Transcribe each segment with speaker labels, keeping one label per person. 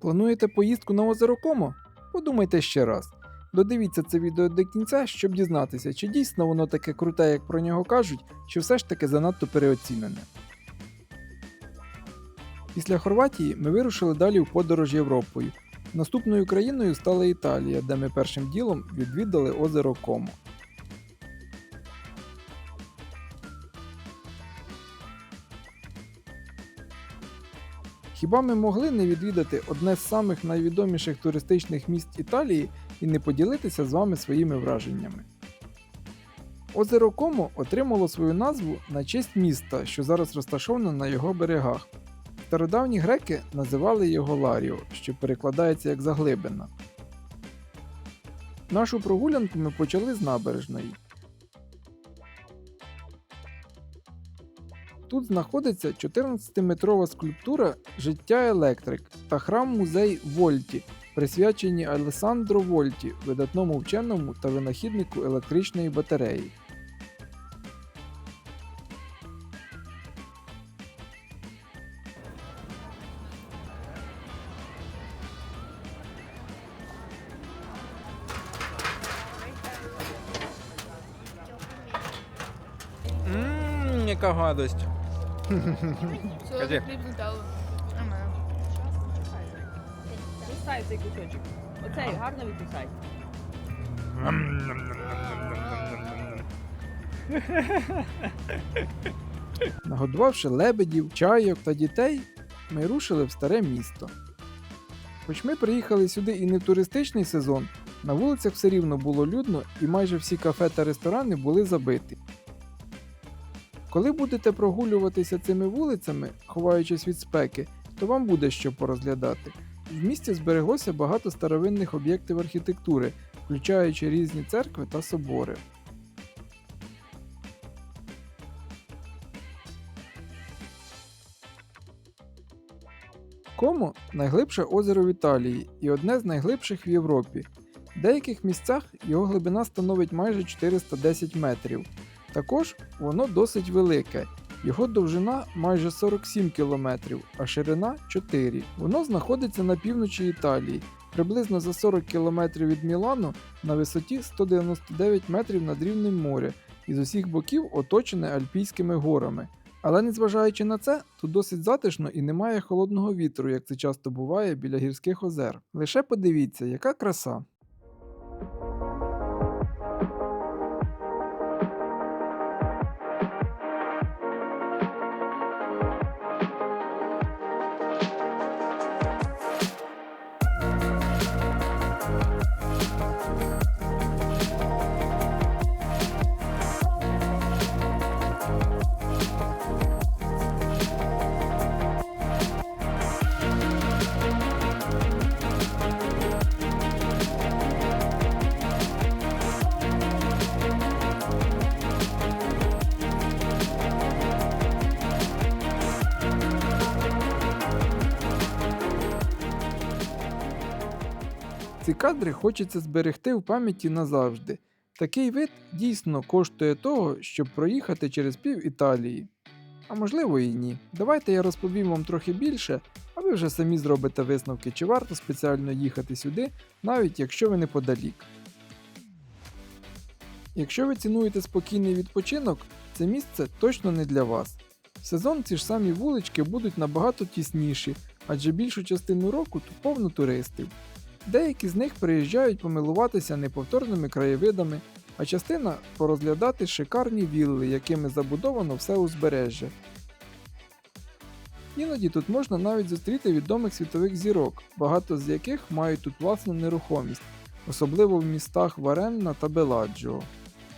Speaker 1: Плануєте поїздку на озеро Комо? Подумайте ще раз. Додивіться це відео до кінця, щоб дізнатися, чи дійсно воно таке круте, як про нього кажуть, чи все ж таки занадто переоцінене. Після Хорватії ми вирушили далі в подорож Європою. Наступною країною стала Італія, де ми першим ділом відвідали озеро Комо. Хіба ми могли не відвідати одне з самих найвідоміших туристичних місць Італії і не поділитися з вами своїми враженнями? Озеро Комо отримало свою назву на честь міста, що зараз розташоване на його берегах. Стародавні греки називали його Ларіо, що перекладається як заглибина. Нашу прогулянку ми почали з набережної. Тут знаходиться 14-метрова скульптура Життя Електрик та храм-музей Вольті, присвячені Алесандро Вольті, видатному вченому та винахіднику електричної батареї. Ммм, яка гадость.
Speaker 2: Солодкий
Speaker 1: Кажи.
Speaker 2: хліб з нутеллою.
Speaker 3: Відкусай цей кусочок. Оцей гарно відкусай.
Speaker 1: Нагодувавши лебедів, чайок та дітей, ми рушили в старе місто. Хоч ми приїхали сюди і не в туристичний сезон, на вулицях все рівно було людно і майже всі кафе та ресторани були забиті. Коли будете прогулюватися цими вулицями, ховаючись від спеки, то вам буде що порозглядати. В місті збереглося багато старовинних об'єктів архітектури, включаючи різні церкви та собори. Комо найглибше озеро в Італії і одне з найглибших в Європі. В деяких місцях його глибина становить майже 410 метрів. Також воно досить велике. Його довжина майже 47 кілометрів, а ширина 4. Воно знаходиться на півночі Італії, приблизно за 40 кілометрів від Мілану на висоті 199 метрів над рівнем моря і з усіх боків оточене Альпійськими горами. Але незважаючи на це, тут досить затишно і немає холодного вітру, як це часто буває біля гірських озер. Лише подивіться, яка краса. Ці кадри хочеться зберегти в пам'яті назавжди. Такий вид дійсно коштує того, щоб проїхати через пів Італії. А можливо і ні. Давайте я розповім вам трохи більше, а ви вже самі зробите висновки, чи варто спеціально їхати сюди, навіть якщо ви неподалік. Якщо ви цінуєте спокійний відпочинок, це місце точно не для вас. В сезон ці ж самі вулички будуть набагато тісніші, адже більшу частину року тут повно туристів. Деякі з них приїжджають помилуватися неповторними краєвидами, а частина порозглядати шикарні вілли, якими забудовано все узбережжя. Іноді тут можна навіть зустріти відомих світових зірок, багато з яких мають тут власну нерухомість, особливо в містах Варенна та Беладжіо.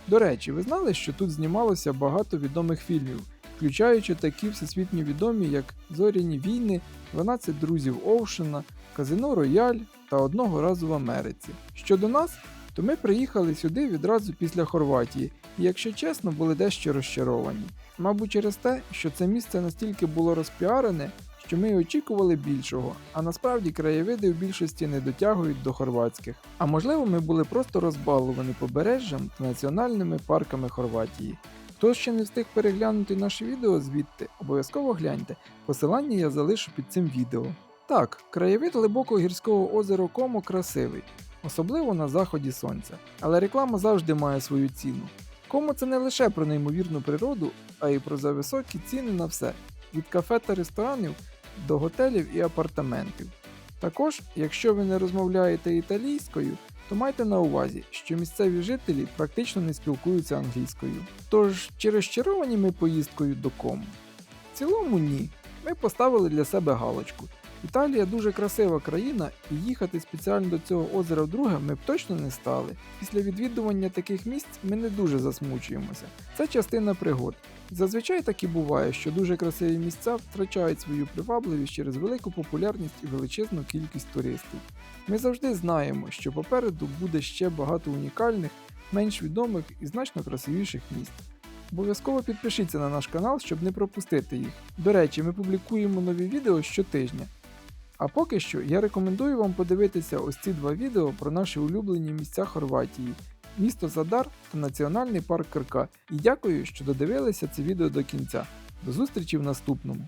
Speaker 1: До речі, ви знали, що тут знімалося багато відомих фільмів, включаючи такі всесвітньо відомі, як Зоряні війни, 12 друзів Оушена, Казино Рояль та одного разу в Америці. Щодо нас, то ми приїхали сюди відразу після Хорватії, і, якщо чесно, були дещо розчаровані. Мабуть, через те, що це місце настільки було розпіарене, що ми очікували більшого, а насправді краєвиди в більшості не дотягують до хорватських. А можливо, ми були просто розбаловані побережжям та національними парками Хорватії. Хто ще не встиг переглянути наше відео звідти, обов'язково гляньте. Посилання я залишу під цим відео. Так, краєвид глибокого гірського озера Комо красивий, особливо на заході сонця, але реклама завжди має свою ціну. Комо це не лише про неймовірну природу, а й про зависокі ціни на все від кафе та ресторанів до готелів і апартаментів. Також, якщо ви не розмовляєте італійською, то майте на увазі, що місцеві жителі практично не спілкуються англійською. Тож, чи розчаровані ми поїздкою до Кому? В цілому ні. Ми поставили для себе галочку. Італія дуже красива країна, і їхати спеціально до цього озера вдруге ми б точно не стали. Після відвідування таких місць ми не дуже засмучуємося. Це частина пригод. Зазвичай так і буває, що дуже красиві місця втрачають свою привабливість через велику популярність і величезну кількість туристів. Ми завжди знаємо, що попереду буде ще багато унікальних, менш відомих і значно красивіших місць. Обов'язково підпишіться на наш канал, щоб не пропустити їх. До речі, ми публікуємо нові відео щотижня. А поки що я рекомендую вам подивитися ось ці два відео про наші улюблені місця Хорватії, місто Задар та Національний парк Кирка. І дякую, що додивилися це відео до кінця. До зустрічі в наступному.